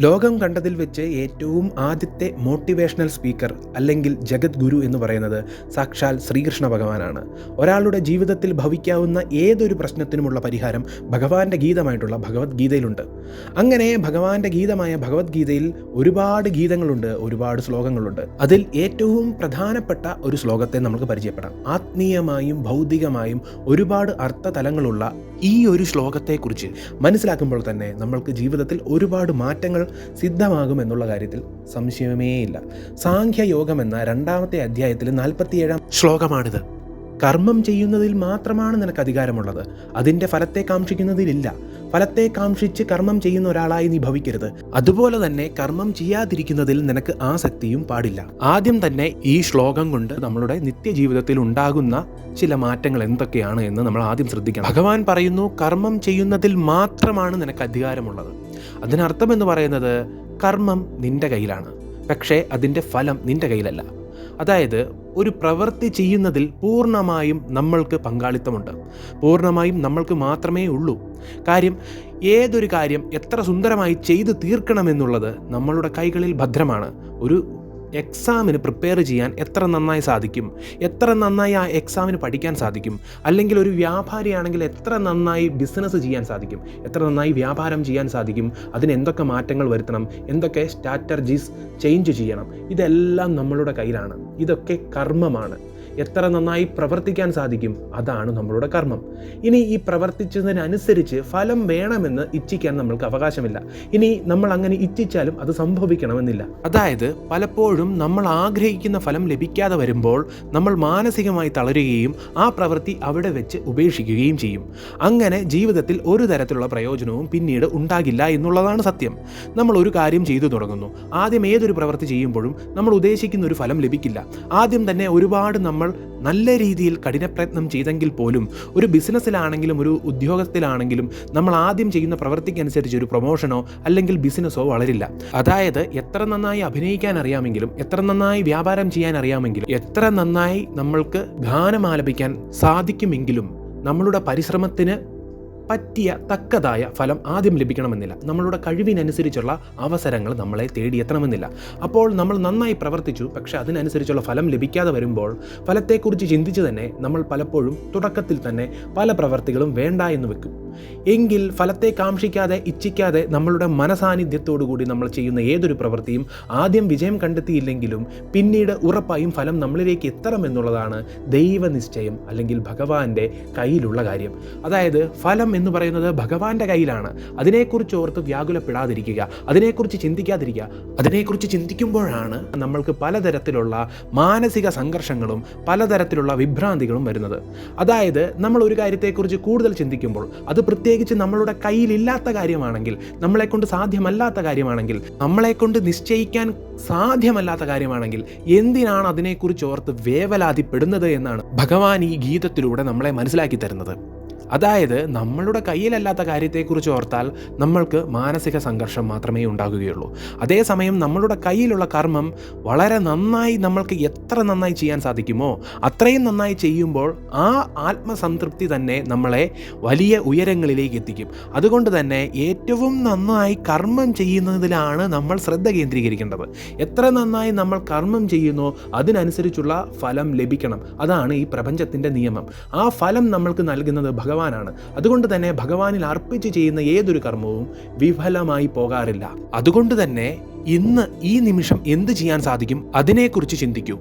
ലോകം കണ്ടതിൽ വെച്ച് ഏറ്റവും ആദ്യത്തെ മോട്ടിവേഷണൽ സ്പീക്കർ അല്ലെങ്കിൽ ജഗത് ഗുരു എന്ന് പറയുന്നത് സാക്ഷാൽ ശ്രീകൃഷ്ണ ഭഗവാനാണ്. ഒരാളുടെ ജീവിതത്തിൽ ഭവിക്കാവുന്ന ഏതൊരു പ്രശ്നത്തിനുമുള്ള പരിഹാരം ഭഗവാന്റെ ഗീതമായിട്ടുള്ള ഭഗവത്ഗീതയിലുണ്ട്. അങ്ങനെ ഭഗവാന്റെ ഗീതമായ ഭഗവത്ഗീതയിൽ ഒരുപാട് ഗീതങ്ങളുണ്ട് ഒരുപാട് ശ്ലോകങ്ങളുണ്ട്. അതിൽ ഏറ്റവും പ്രധാനപ്പെട്ട ഒരു ശ്ലോകത്തെ നമുക്ക് പരിചയപ്പെടാം. ആത്മീയമായും ഭൗതികമായും ഒരുപാട് അർത്ഥതലങ്ങളുള്ള ഈ ഒരു ശ്ലോകത്തെക്കുറിച്ച് മനസ്സിലാക്കുമ്പോൾ തന്നെ നമ്മൾക്ക് ജീവിതത്തിൽ ഒരുപാട് മാറ്റങ്ങൾ സിദ്ധമാകും എന്നുള്ള കാര്യത്തിൽ സംശയമേയില്ല സാഖ്യയോഗം എന്ന രണ്ടാമത്തെ അധ്യായത്തിൽ നാൽപ്പത്തിയേഴാം ശ്ലോകമാണിത്. കർമ്മം ചെയ്യുന്നതിൽ മാത്രമാണ് നിനക്ക് അധികാരമുള്ളത്. അതിന്റെ ഫലത്തെ കാക്ഷിക്കുന്നതിലില്ല. ഫലത്തെ കാക്ഷിച്ച് കർമ്മം ചെയ്യുന്ന ഒരാളായി നീ ഭവിക്കരുത്. അതുപോലെ തന്നെ കർമ്മം ചെയ്യാതിരിക്കുന്നതിൽ നിനക്ക് ആസക്തിയും പാടില്ല. ആദ്യം തന്നെ ഈ ശ്ലോകം കൊണ്ട് നമ്മളുടെ നിത്യജീവിതത്തിൽ ഉണ്ടാകുന്ന ചില മാറ്റങ്ങൾ എന്തൊക്കെയാണ് എന്ന് നമ്മൾ ആദ്യം ശ്രദ്ധിക്കണം. ഭഗവാൻ പറയുന്നു കർമ്മം ചെയ്യുന്നതിൽ മാത്രമാണ് നിനക്ക് അധികാരമുള്ളത്. അതിനർത്ഥം എന്ന് പറയുന്നത് കർമ്മം നിന്റെ കയ്യിലാണ്. പക്ഷേ അതിന്റെ ഫലം നിന്റെ കയ്യിലല്ല. അതായത് ഒരു പ്രവൃത്തി ചെയ്യുന്നതിൽ പൂർണമായും നമ്മൾക്ക് പങ്കാളിത്തമുണ്ട്. പൂർണമായും നമ്മൾക്ക് മാത്രമേ ഉള്ളൂ. കാര്യം ഏതൊരു കാര്യം എത്ര സുന്ദരമായി ചെയ്തു തീർക്കണമെന്നുള്ളത് നമ്മളുടെ കൈകളിൽ ഭദ്രമാണ്. ഒരു എക്സാമിന് പ്രിപ്പയർ ചെയ്യാൻ എത്ര നന്നായി സാധിക്കും? എത്ര നന്നായി ആ എക്സാമിന് പഠിക്കാൻ സാധിക്കും? അല്ലെങ്കിൽ ഒരു വ്യാപാരിയാണെങ്കിൽ എത്ര നന്നായി ബിസിനസ് ചെയ്യാൻ സാധിക്കും? എത്ര നന്നായി വ്യാപാരം ചെയ്യാൻ സാധിക്കും? അതിന് എന്തൊക്കെ മാറ്റങ്ങൾ വരുത്തണം? എന്തൊക്കെ സ്ട്രാറ്റജീസ് ചേഞ്ച് ചെയ്യണം? ഇതെല്ലാം നമ്മളുടെ കയ്യിലാണ്. ഇതൊക്കെ കർമ്മമാണ്. എത്ര നന്നായി പ്രവർത്തിക്കാൻ സാധിക്കും അതാണ് നമ്മളുടെ കർമ്മം. ഇനി ഈ പ്രവർത്തിച്ചതിനനുസരിച്ച് ഫലം വേണമെന്ന് ഇച്ഛിക്കാൻ നമ്മൾക്ക് അവകാശമില്ല. ഇനി നമ്മൾ അങ്ങനെ ഇച്ഛിച്ചാലും അത് സംഭവിക്കണമെന്നില്ല. അതായത് പലപ്പോഴും നമ്മൾ ആഗ്രഹിക്കുന്ന ഫലം ലഭിക്കാതെ വരുമ്പോൾ നമ്മൾ മാനസികമായി തളരുകയും ആ പ്രവൃത്തി അവിടെ വെച്ച് ഉപേക്ഷിക്കുകയും ചെയ്യും. അങ്ങനെ ജീവിതത്തിൽ ഒരു തരത്തിലുള്ള പ്രയോജനവും പിന്നീട് ഉണ്ടാകില്ല എന്നുള്ളതാണ് സത്യം. നമ്മൾ ഒരു കാര്യം ചെയ്തു തുടങ്ങുന്നു. ആദ്യം ഏതൊരു പ്രവൃത്തി ചെയ്യുമ്പോഴും നമ്മൾ ഉദ്ദേശിക്കുന്ന ഒരു ഫലം ലഭിക്കില്ല. ആദ്യം തന്നെ ഒരുപാട് നമ്മൾ നല്ല രീതിയിൽ കഠിനപ്രയത്നം ചെയ്തെങ്കിൽ പോലും ഒരു ബിസിനസ്സിലാണെങ്കിലും ഒരു ഉദ്യോഗത്തിലാണെങ്കിലും നമ്മൾ ആദ്യം ചെയ്യുന്ന പ്രവൃത്തിക്കനുസരിച്ച് ഒരു പ്രൊമോഷനോ അല്ലെങ്കിൽ ബിസിനസ്സോ വളരില്ല. അതായത് എത്ര നന്നായി അഭിനയിക്കാൻ അറിയാമെങ്കിലും എത്ര നന്നായി വ്യാപാരം ചെയ്യാൻ അറിയാമെങ്കിലും എത്ര നന്നായി നമ്മൾക്ക് ഗാനം ആലപിക്കാൻ സാധിക്കുമെങ്കിലും നമ്മളുടെ പരിശ്രമത്തിന് പറ്റിയ തക്കതായ ഫലം ആദ്യം ലഭിക്കണമെന്നില്ല. നമ്മളുടെ കഴിവിനനുസരിച്ചുള്ള അവസരങ്ങൾ നമ്മളെ തേടിയെത്തണമെന്നില്ല. അപ്പോൾ നമ്മൾ നന്നായി പ്രവർത്തിച്ചു പക്ഷെ അതിനനുസരിച്ചുള്ള ഫലം ലഭിക്കാതെ വരുമ്പോൾ ഫലത്തെക്കുറിച്ച് ചിന്തിച്ച് തന്നെ നമ്മൾ പലപ്പോഴും തുടക്കത്തിൽ തന്നെ പല പ്രവർത്തികളും വേണ്ട എന്ന് വെക്കും. എങ്കിൽ ഫലത്തെ കാക്ഷിക്കാതെ ഇച്ഛിക്കാതെ നമ്മളുടെ മനസാന്നിധ്യത്തോടു കൂടി നമ്മൾ ചെയ്യുന്ന ഏതൊരു പ്രവൃത്തിയും ആദ്യം വിജയം കണ്ടെത്തിയില്ലെങ്കിലും പിന്നീട് ഉറപ്പായും ഫലം നമ്മളിലേക്ക് എത്തണമെന്നുള്ളതാണ് ദൈവനിശ്ചയം അല്ലെങ്കിൽ ഭഗവാന്റെ കയ്യിലുള്ള കാര്യം. അതായത് ഫലം എന്ന് പറയുന്നത് ഭഗവാന്റെ കയ്യിലാണ്. അതിനെക്കുറിച്ച് ഓർത്ത് വ്യാകുലപ്പെടാതിരിക്കുക അതിനെക്കുറിച്ച് ചിന്തിക്കാതിരിക്കുക. അതിനെക്കുറിച്ച് ചിന്തിക്കുമ്പോഴാണ് നമ്മൾക്ക് പലതരത്തിലുള്ള മാനസിക സംഘർഷങ്ങളും പലതരത്തിലുള്ള വിഭ്രാന്തികളും വരുന്നത്. അതായത് നമ്മൾ ഒരു കാര്യത്തെക്കുറിച്ച് കൂടുതൽ ചിന്തിക്കുമ്പോൾ അത് പ്രത്യേകിച്ച് നമ്മളുടെ കയ്യിലില്ലാത്ത കാര്യമാണെങ്കിൽ നമ്മളെക്കൊണ്ട് സാധ്യമല്ലാത്ത കാര്യമാണെങ്കിൽ നമ്മളെക്കൊണ്ട് നിശ്ചയിക്കാൻ സാധ്യമല്ലാത്ത കാര്യമാണെങ്കിൽ എന്തിനാണ് അതിനെക്കുറിച്ച് ഓർത്ത് വേവലാതിപ്പെടുന്നത് എന്നാണ് ഭഗവാൻ ഈ ഗീതത്തിലൂടെ നമ്മളെ മനസ്സിലാക്കി തരുന്നത്. അതായത് നമ്മളുടെ കയ്യിലല്ലാത്ത കാര്യത്തെക്കുറിച്ച് ഓർത്താൽ നമ്മൾക്ക് മാനസിക സംഘർഷം മാത്രമേ ഉണ്ടാകുകയുള്ളൂ. അതേസമയം നമ്മളുടെ കയ്യിലുള്ള കർമ്മം വളരെ നന്നായി നമ്മൾക്ക് എത്ര നന്നായി ചെയ്യാൻ സാധിക്കുമോ അത്രയും നന്നായി ചെയ്യുമ്പോൾ ആ ആത്മസംതൃപ്തി തന്നെ നമ്മളെ വലിയ ഉയരങ്ങളിലേക്ക് എത്തിക്കും. അതുകൊണ്ട് തന്നെ ഏറ്റവും നന്നായി കർമ്മം ചെയ്യുന്നതിലാണ് നമ്മൾ ശ്രദ്ധ കേന്ദ്രീകരിക്കേണ്ടത്. എത്ര നന്നായി നമ്മൾ കർമ്മം ചെയ്യുന്നു അതിനനുസരിച്ചുള്ള ഫലം ലഭിക്കണം. അതാണ് ഈ പ്രപഞ്ചത്തിന്റെ നിയമം. ആ ഫലം നമ്മൾക്ക് നൽകുന്നത് ഭഗവാനാണ്. അതുകൊണ്ട് തന്നെ ഭഗവാനിൽ അർപ്പിച്ച് ചെയ്യുന്ന ഏതൊരു കർമ്മവും വിഫലമായി പോകാറില്ല. അതുകൊണ്ട് തന്നെ ഇന്ന് ഈ നിമിഷം എന്ത് ചെയ്യാൻ സാധിക്കും? അതിനെക്കുറിച്ച് ചിന്തിക്കൂ.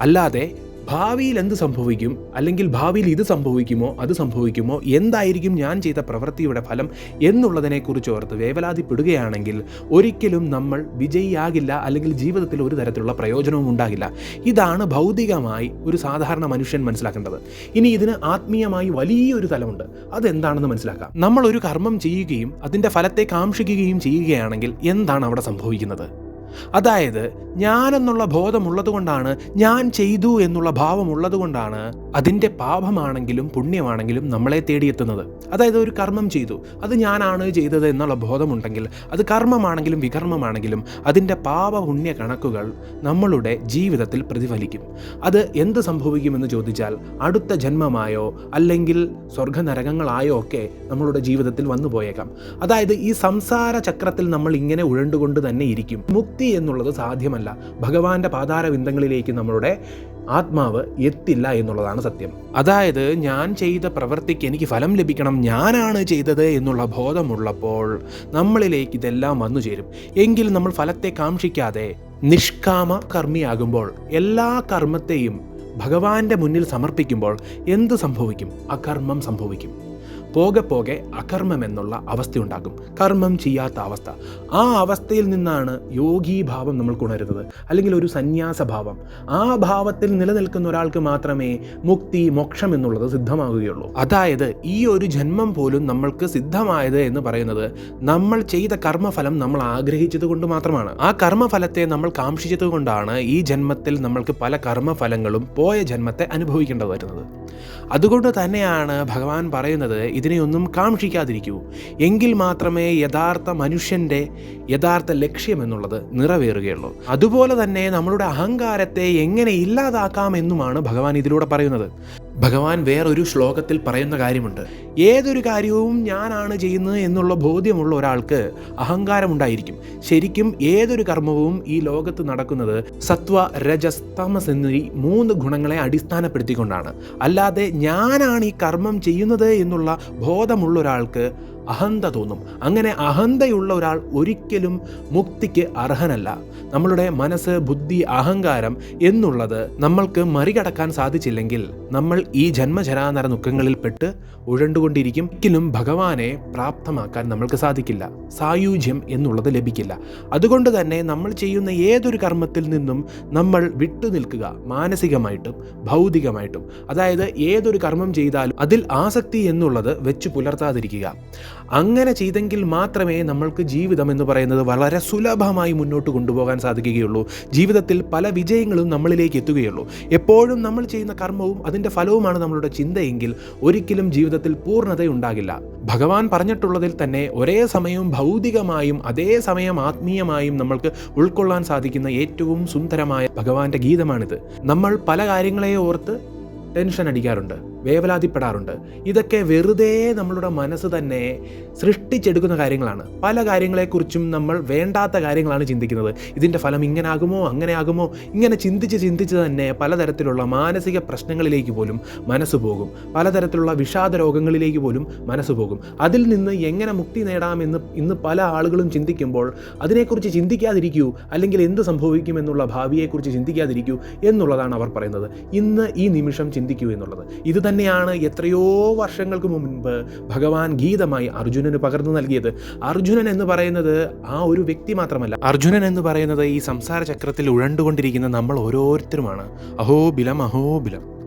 അല്ലാതെ ഭാവിയിൽ എന്ത് സംഭവിക്കും? അല്ലെങ്കിൽ ഭാവിയിൽ ഇത് സംഭവിക്കുമോ അത് സംഭവിക്കുമോ എന്തായിരിക്കും ഞാൻ ചെയ്ത പ്രവൃത്തിയുടെ ഫലം എന്നുള്ളതിനെക്കുറിച്ച് ഓർത്ത് വേവലാതിപ്പെടുകയാണെങ്കിൽ ഒരിക്കലും നമ്മൾ വിജയിയാകില്ല അല്ലെങ്കിൽ ജീവിതത്തിൽ ഒരു തരത്തിലുള്ള പ്രയോജനവും ഉണ്ടാകില്ല. ഇതാണ് ഭൗതികമായി ഒരു സാധാരണ മനുഷ്യൻ മനസ്സിലാക്കേണ്ടത്. ഇനി ഇതിന് ആത്മീയമായി വലിയൊരു തലമുണ്ട്. അതെന്താണെന്ന് മനസ്സിലാക്കാം. നമ്മൾ ഒരു കർമ്മം ചെയ്യുകയും അതിന്റെ ഫലത്തെ കാക്ഷിക്കുകയും ചെയ്യുകയാണെങ്കിൽ എന്താണ് അവിടെ സംഭവിക്കുന്നത്? അതായത് ഞാനെന്നുള്ള ബോധമുള്ളതുകൊണ്ടാണ് ഞാൻ ചെയ്തു എന്നുള്ള ഭാവമുള്ളതുകൊണ്ടാണ് അതിന്റെ പാപമാണെങ്കിലും പുണ്യമാണെങ്കിലും നമ്മളെ തേടിയെത്തുന്നത്. അതായത് ഒരു കർമ്മം ചെയ്തു. അത് ഞാനാണ് ചെയ്തത് എന്നുള്ള ബോധമുണ്ടെങ്കിൽ അത് കർമ്മമാണെങ്കിലും വികർമ്മമാണെങ്കിലും അതിന്റെ പാപപുണ്യ കണക്കുകൾ നമ്മളുടെ ജീവിതത്തിൽ പ്രതിഫലിക്കും. അത് എന്ത് സംഭവിക്കുമെന്ന് ചോദിച്ചാൽ അടുത്ത ജന്മമായോ അല്ലെങ്കിൽ സ്വർഗനരകങ്ങളായോ ഒക്കെ നമ്മളുടെ ജീവിതത്തിൽ വന്നു പോയേക്കാം അതായത് ഈ സംസാര ചക്രത്തിൽ നമ്മൾ ഇങ്ങനെ ഉഴണ്ടുകൊണ്ട് തന്നെ ഇരിക്കും. എന്നുള്ളത് സാധ്യമല്ല. ഭഗവാന്റെ പാതാരവിന്ദങ്ങളിലേക്ക് നമ്മളുടെ ആത്മാവ് എത്തില്ല എന്നുള്ളതാണ് സത്യം. അതായത് ഞാൻ ചെയ്ത പ്രവൃത്തിക്ക് എനിക്ക് ഫലം ലഭിക്കണം ഞാനാണ് ചെയ്തത് എന്നുള്ള ബോധമുള്ളപ്പോൾ നമ്മളിലേക്ക് ഇതെല്ലാം വന്നു ചേരും. എങ്കിൽ നമ്മൾ ഫലത്തെ കാക്ഷിക്കാതെ നിഷ്കാമ കർമ്മിയാകുമ്പോൾ എല്ലാ കർമ്മത്തെയും ഭഗവാന്റെ മുന്നിൽ സമർപ്പിക്കുമ്പോൾ എന്ത് സംഭവിക്കും? അകർമ്മം സംഭവിക്കും. പോകെ പോകെ അകർമ്മം എന്നുള്ള അവസ്ഥയുണ്ടാകും. കർമ്മം ചെയ്യാത്ത അവസ്ഥ. ആ അവസ്ഥയിൽ നിന്നാണ് യോഗീഭാവം നമ്മൾ ഉണരുന്നത് അല്ലെങ്കിൽ ഒരു സന്യാസഭാവം ആ ഭാവത്തിൽ നിലനിൽക്കുന്ന ഒരാൾക്ക് മാത്രമേ മുക്തി മോക്ഷം എന്നുള്ളത് സിദ്ധമാകുകയുള്ളൂ. അതായത് ഈ ഒരു ജന്മം പോലും നമ്മൾക്ക് സിദ്ധമായത് എന്ന് പറയുന്നത് നമ്മൾ ചെയ്ത കർമ്മഫലം നമ്മൾ ആഗ്രഹിച്ചത് കൊണ്ട് മാത്രമാണ്. ആ കർമ്മഫലത്തെ നമ്മൾ കാക്ഷിച്ചത് കൊണ്ടാണ് ഈ ജന്മത്തിൽ നമ്മൾക്ക് പല കർമ്മഫലങ്ങളും പോയ ജന്മത്തെ അനുഭവിക്കേണ്ടത് വരുന്നത് അതുകൊണ്ട് തന്നെയാണ് ഭഗവാൻ പറയുന്നത് ഇതിനെയൊന്നും കാക്ഷിക്കാതിരിക്കൂ. എങ്കിൽ മാത്രമേ യഥാർത്ഥ മനുഷ്യന്റെ യഥാർത്ഥ ലക്ഷ്യം എന്നുള്ളത് നിറവേറുകയുള്ളൂ. അതുപോലെ തന്നെ നമ്മളുടെ അഹങ്കാരത്തെ എങ്ങനെ ഇല്ലാതാക്കാം എന്നുമാണ് ഭഗവാൻ ഇതിലൂടെ പറയുന്നത്. ഭഗവാൻ വേറൊരു ശ്ലോകത്തിൽ പറയുന്ന കാര്യമുണ്ട്. ഏതൊരു കാര്യവും ഞാനാണ് ചെയ്യുന്നത് എന്നുള്ള ബോധ്യമുള്ള ഒരാൾക്ക് അഹങ്കാരമുണ്ടായിരിക്കും. ശരിക്കും ഏതൊരു കർമ്മവും ഈ ലോകത്ത് നടക്കുന്നത് സത്വ രജസ് തമസ് എന്നീ മൂന്ന് ഗുണങ്ങളെ അടിസ്ഥാനപ്പെടുത്തിക്കൊണ്ടാണ്. അല്ലാതെ ഞാനാണ് ഈ കർമ്മം ചെയ്യുന്നത് എന്നുള്ള ബോധമുള്ള ഒരാൾക്ക് അഹന്ത തോന്നും. അങ്ങനെ അഹന്തയുള്ള ഒരാൾ ഒരിക്കലും മുക്തിക്ക് അർഹനല്ല. നമ്മളുടെ മനസ്സ് ബുദ്ധി അഹങ്കാരം എന്നുള്ളത് നമ്മൾക്ക് മറികടക്കാൻ സാധിച്ചില്ലെങ്കിൽ നമ്മൾ ഈ ജന്മജരാനര ദുഃഖങ്ങളിൽ പെട്ട് ഉഴണ്ടുകൊണ്ടിരിക്കും. ഒരിക്കലും ഭഗവാനെ പ്രാപ്തമാക്കാൻ നമ്മൾക്ക് സാധിക്കില്ല. സായുജ്യം എന്നുള്ളത് ലഭിക്കില്ല. അതുകൊണ്ട് തന്നെ നമ്മൾ ചെയ്യുന്ന ഏതൊരു കർമ്മത്തിൽ നിന്നും നമ്മൾ വിട്ടുനിൽക്കുക മാനസികമായിട്ടും ഭൗതികമായിട്ടും. അതായത് ഏതൊരു കർമ്മം ചെയ്താലും അതിൽ ആസക്തി എന്നുള്ളത് വെച്ച് പുലർത്താതിരിക്കുക. അങ്ങനെ ചെയ്തെങ്കിൽ മാത്രമേ നമ്മൾക്ക് ജീവിതം എന്ന് പറയുന്നത് വളരെ സുലഭമായി മുന്നോട്ട് കൊണ്ടുപോകാൻ സാധിക്കുകയുള്ളൂ. ജീവിതത്തിൽ പല വിജയങ്ങളും നമ്മളിലേക്ക് എത്തുകയുള്ളൂ. എപ്പോഴും നമ്മൾ ചെയ്യുന്ന കർമ്മവും അതിന്റെ ഫലവുമാണ് നമ്മളുടെ ചിന്തയെങ്കിൽ ഒരിക്കലും ജീവിതത്തിൽ പൂർണതയുണ്ടാകില്ല. ഭഗവാൻ പറഞ്ഞിട്ടുള്ളതിൽ തന്നെ ഒരേ സമയം ഭൗതികമായും അതേ സമയം ആത്മീയമായും നമ്മൾക്ക് ഉൾക്കൊള്ളാൻ സാധിക്കുന്ന ഏറ്റവും സുന്ദരമായ ഭഗവാന്റെ ഗീതമാണിത്. നമ്മൾ പല കാര്യങ്ങളെ ഓർത്ത് ടെൻഷൻ അടിക്കാറുണ്ട്. വേവലാതിപ്പെടാറുണ്ട്. ഇതൊക്കെ വെറുതെ നമ്മളുടെ മനസ്സ് തന്നെ സൃഷ്ടിച്ചെടുക്കുന്ന കാര്യങ്ങളാണ്. പല കാര്യങ്ങളെക്കുറിച്ചും നമ്മൾ വേണ്ടാത്ത കാര്യങ്ങളാണ് ചിന്തിക്കുന്നത്. ഇതിന്റെ ഫലം ഇങ്ങനെ ആകുമോ അങ്ങനെ ആകുമോ ഇങ്ങനെ ചിന്തിച്ച് ചിന്തിച്ച് തന്നെ പലതരത്തിലുള്ള മാനസിക പ്രശ്നങ്ങളിലേക്ക് പോലും മനസ്സ് പോകും. പലതരത്തിലുള്ള വിഷാദ രോഗങ്ങളിലേക്ക് പോലും മനസ്സ് പോകും. അതിൽ നിന്ന് എങ്ങനെ മുക്തി നേടാമെന്ന് ഇന്ന് പല ആളുകളും ചിന്തിക്കുമ്പോൾ അതിനെക്കുറിച്ച് ചിന്തിക്കാതിരിക്കൂ അല്ലെങ്കിൽ എന്ത് സംഭവിക്കുമെന്നുള്ള ഭാവിയെക്കുറിച്ച് ചിന്തിക്കാതിരിക്കൂ എന്നുള്ളതാണ് അവർ പറയുന്നത്. ഇന്ന് ഈ നിമിഷം ചിന്തിക്കൂ എന്നുള്ളത്. ഇത് തന്നെയാണ് എത്രയോ വർഷങ്ങൾക്ക് മുൻപ് ഭഗവാൻ ഗീതമായി അർജുനന് പകർന്നു നൽകിയത്. അർജുനൻ എന്ന് പറയുന്നത് ആ ഒരു വ്യക്തി മാത്രമല്ല. അർജുനൻ എന്ന് പറയുന്നത് ഈ സംസാര ചക്രത്തിൽ ഉഴണ്ടുകൊണ്ടിരിക്കുന്ന നമ്മൾ ഓരോരുത്തരുമാണ്. അഹോബിലം അഹോബിലം